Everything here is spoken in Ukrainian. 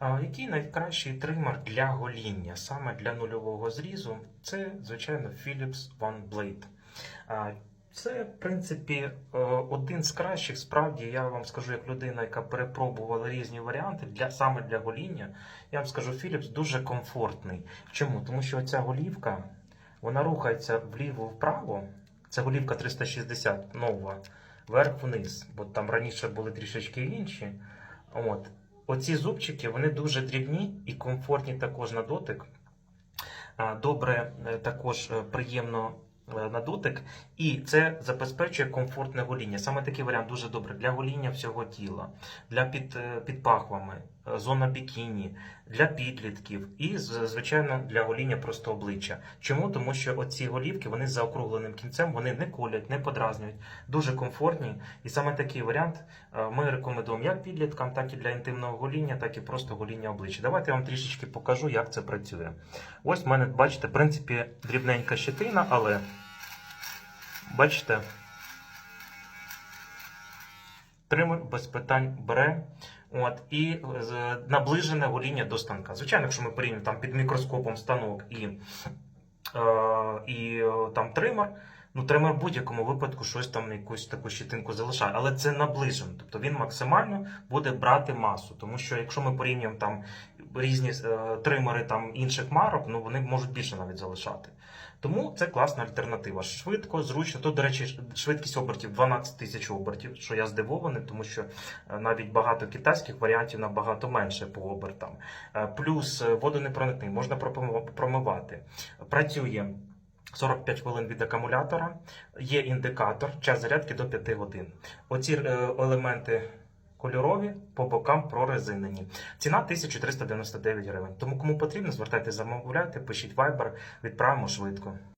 Який найкращий тример для гоління, саме для нульового зрізу? Це, звичайно, Philips One Blade. Це, в принципі, е, один з кращих. Справді, я вам скажу, як людина, яка перепробувала різні варіанти для саме для гоління. Я вам скажу, Philips дуже комфортний. Чому? Тому що ця голівка вона рухається вліво-вправо. Це голівка 360 нова, вверх-вниз, бо там раніше були трішечки інші. От. Оці зубчики вони дуже дрібні і комфортні також на дотик. Добре, е, також е, приємно на дотик, і це забезпечує комфортне гоління. Саме такий варіант дуже добре для гоління всього тіла, для під, е, під пахвами, е, зона бікіні, для підлітків і, звичайно, для гоління просто обличчя. Чому? Тому що оці голівки вони з заокругленим кінцем, вони не колять, не подразнюють, дуже комфортні. І саме такий варіант е, ми рекомендуємо як підліткам, так і для інтимного гоління, так і просто гоління обличчя. Давайте я вам трішечки покажу, як це працює. Ось в мене, бачите, в принципі, дрібненька щетина, але бачите, тример без питань бере. От, і наближене гоління до станка. Звичайно, якщо ми порівняємо там під мікроскопом станок і, е, і е, там тример, ну тример в будь-якому випадку щось там якусь таку щитинку залишає, але це наближено. Тобто він максимально буде брати масу. Тому що якщо ми порівнюємо там різні е, тримери там інших марок, ну вони можуть більше навіть залишати. Тому це класна альтернатива. Швидко, зручно. Тут, до речі, швидкість обертів 12 тисяч обертів, що я здивований, тому що е, навіть багато китайських варіантів набагато менше по обертам. Е, Плюс водонепроникний, можна промивати. Працює 45 хвилин від акумулятора, є індикатор, час зарядки до 5 годин. Оці елементи кольорові, по бокам прорезинені. Ціна 1399 гривень. Тому кому потрібно, звертайтеся, замовляйте, пишіть Viber, відправимо швидко.